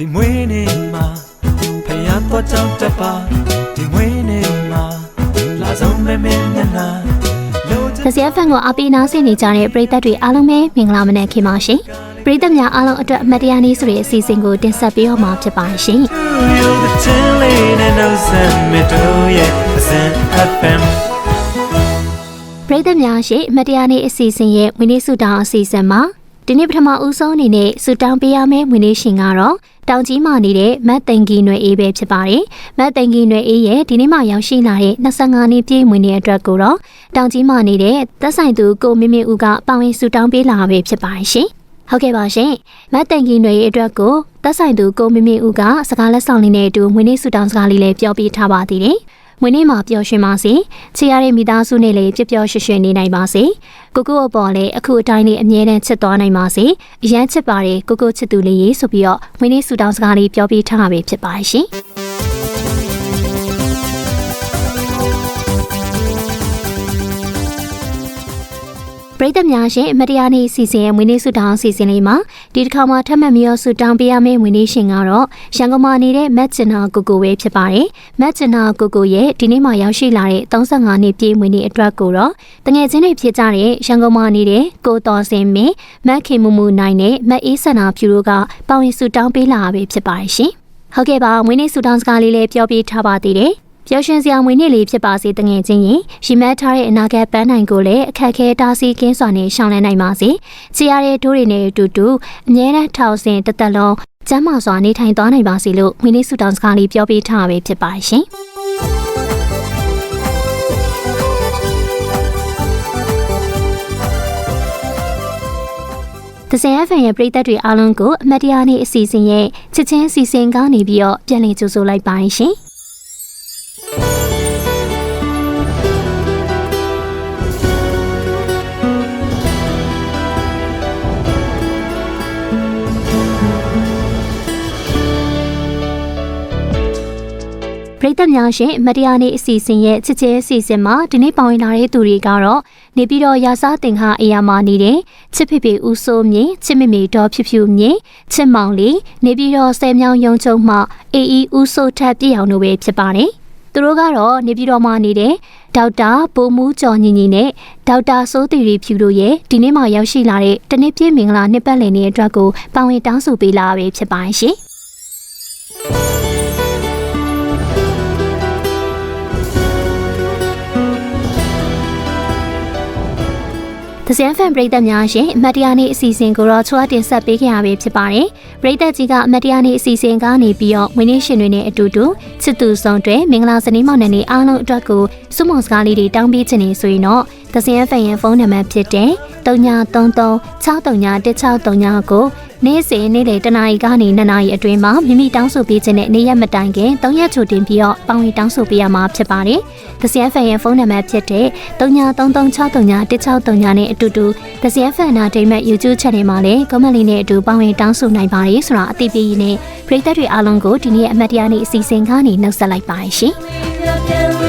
ဒီမွေးနေ့မှာဖယားတော့ကြောက်တပါဒီမွေးနေ့မှာလာဆုံးမဲမဲနနာ။ဒဇက်ဖန်ကိုအပိနာဆင်နေကြတဲ့ပရိသတ်တွေအားလုံးပဲမင်္ဂလာမနက်ခင်ပါရှင်။ပရိသတ်များအားလုံးအတွက်အမတ်တရားနေ့ဆိုတဲ့အစီအစဉ်ကိုတင်ဆက်ပေးတော့မှာဖြစ်ပါရှင်။ပရိသတ်များရှိအမတ်တရားနေ့အစီအစဉ်ရဲ့ဝင်းနည်းစုတောင်းအစီအစဉ်မှာ ဒီနေ့ပထမဦးဆုံးအနေနဲ့စုတောင်းပေးရမယ့်ဝင်းနေ့ရှင်ကတော့တောင်ကြီးမှာနေတဲ့မတ်သိန်ကြီးနွယ်အေးပဲဖြစ်ပါတယ်။မတ်သိန်ကြီးနွယ်အေးရဲ့ဒီနေ့မှရောက်ရှိလာတဲ့25နှစ်ပြည့်ဝင်တဲ့အတွက်ကိုတော့တောင်ကြီးမှာနေတဲ့သက်ဆိုင်သူကိုမင်းမင်းဦးကပါဝင်စုတောင်းပေးလာပဲဖြစ်ပါတယ်ရှင်။ဟုတ်ကဲ့ပါရှင်။မတ်တန်ကြီးနွေရဲ့အတွက်ကိုသက်ဆိုင်သူကိုမင်းမင်းဦးကစကားလက်ဆောင်လေးနဲ့အတူငွေနေ့ဆူတောင်းစကားလေးလည်းပြောပြထားပါသေးတယ်။ ငွေနေ့မှာပျော်ရွှင်ပါစေ။ချစ်ရတဲ့မိသားစုနဲ့လည်းပြည့်ပျော်ရွှင်ရွှင်နေနိုင်ပါစေ။ကိုကိုအပေါ်လည်းအခုအတိုင်းလေးအမြဲတမ်းချစ်သွားနိုင်ပါစေ။အရန်ချစ်ပါတယ်ကိုကိုချစ်သူလေးရေဆိုပြီးတော့ငွေနေ့ဆူတောင်းစကားလေးပြောပြထားတာပဲဖြစ်ပါရှင်။ ရိသတ်များရှင်အမတရားနေ့စီစဉ်ရဲ့မွေးနေ့ဆုတောင်းအစီအစဉ်လေးမှာဒီတစ်ခါမှထပ်မံပြီးတော့ဆုတောင်းပေးရမယ့်မွေးနေ့ရှင်ကတော့ရန်ကုန်မှာနေတဲ့မက်ဂျင်နာကိုကိုပဲဖြစ်ပါတယ်။မက်ဂျင်နာကိုကိုရဲ့ဒီနေ့မှရောက်ရှိလာတဲ့35နှစ်ပြည့်မွေးနေ့အတွက်ကိုတော့တငယ်ချင်းတွေဖြစ်ကြတဲ့ရန်ကုန်မှာနေတဲ့ကိုတော်စင်မင်းမက်ခင်မူမူနိုင်နဲ့မက်အေးဆန္နာဖြူတို့ကပါဝင်ဆုတောင်းပေးလာတာပဲဖြစ်ပါတယ်ရှင်။ဟုတ်ကဲ့ပါမွေးနေ့ဆုတောင်းစကားလေးလည်းပြောပြထားပါသေးတယ်။ ပျော်ရွှင်စရာမွေနေ့လေးဖြစ်ပါစေတငယ်ချင်းရင်ရီမတ်ထားတဲ့အနာဂတ်ပန်းနိုင်ကိုလည်းအခက်ခဲတားဆီးကင်းစွာနဲ့ရှောင်လန်းနိုင်ပါစေ။ချီရတဲ့ဒိုးတွေနဲ့အတူတူအမြဲတမ်းထောက်ဆင်တသက်လုံးကျမ်းမာစွာနေထိုင်သွားနိုင်ပါစေလို့မွေနေ့ဆုတောင်းစကားလေးပြောပြထားတာပဲဖြစ်ပါရှင်။တစင် FM ရဲ့ပရိသတ်တွေအားလုံးကိုအမတ်တရားနေ့အစီအစဉ်ရဲ့ချစ်ချင်းအစီအစဉ်ကနေပြီးတော့ပြန်လည်ကြိုဆိုလိုက်ပါရှင်။ ရိသတ်များရှင်မတရားနေ့အစီအစဉ်ရဲ့ချစ်ချင်းအစီအစဉ်မှာဒီနေ့ပါဝင်လာတဲ့သူတွေကတော့နေပြီးတော့ရာစားတင်ဟာအေယာမာနေတဲ့ချစ်ဖေဖေဦးစိုးမြင့်ချစ်မေမေဒေါ်ဖြူဖြူမြင့်ချစ်မောင်လေးနေပြီးတော့ဆယ်မြောင်ယုံချုံမှအေအီဦးစိုးထက်ပြည့်အောင်တို့ပဲဖြစ်ပါတယ်။သူတို့ကတော့နေပြည်တော်မှာနေတဲ့ဒေါက်တာပိုမူးကျော်ညီညီနဲ့ဒေါက်တာစိုးတီရီဖြူတို့ရဲ့ဒီနေ့မှရောက်ရှိလာတဲ့တနစ်ပြည့်မင်္ဂလာနှစ်ပတ်လည်နေ့အတွက်ကိုပါဝင်တောင်းဆိုပေးလာပဲဖြစ်ပါတယ်ရှင်။ သစင်ဖန်ပရိသတ်များရှင်အမတ်တရားနေ့အစီအစဉ်ကိုတော့ချွာတင်ဆက်ပေးခဲ့ရပြီဖြစ်ပါတယ်။ပရိသတ်ကြီးကအမတ်တရားနေ့အစီအစဉ်ကနေပြီးတော့မွေးနေ့ရှင်တွေနဲ့အတူတူချစ်သူဆောင်တွေမင်္ဂလာစနေမောင်နယ်နေ့အားလုံးအတွက်ကိုစုမောင်စကားလေးတွေတောင်းပေးခြင်းနေဆိုရင်တော့ သစင်ဖန်ရဲ့ဖုန်းနံပါတ်ဖြစ်တဲ့3933 631639ကိုနေ့စဉ်နေ့လေတနာရီကနေ2နာရီအတွင်းမှာမိမိတောင်းဆိုပေးခြင်းနဲ့နေ့ရက်မတိုင်ခင်3ရက်ချိုတင်ပြီးတော့ပေါင်ဝင်တောင်းဆိုပေးရမှာဖြစ်ပါတယ်။သစင်ဖန်ရဲ့ဖုန်းနံပါတ်ဖြစ်တဲ့3933631639နဲ့အတူတူသစင်ဖန်နာဒိမတ် YouTube Channel မှာလည်း comment လေးနဲ့အတူပေါင်ဝင်တောင်းဆိုနိုင်ပါတယ်ဆိုတာအသိပေးရင်းနဲ့ပရိသတ်တွေအားလုံးကိုဒီနေ့အမတ်တရားနေ့အစီအစဉ်ကနေနှုတ်ဆက်လိုက်ပါရှင်။ We've got everything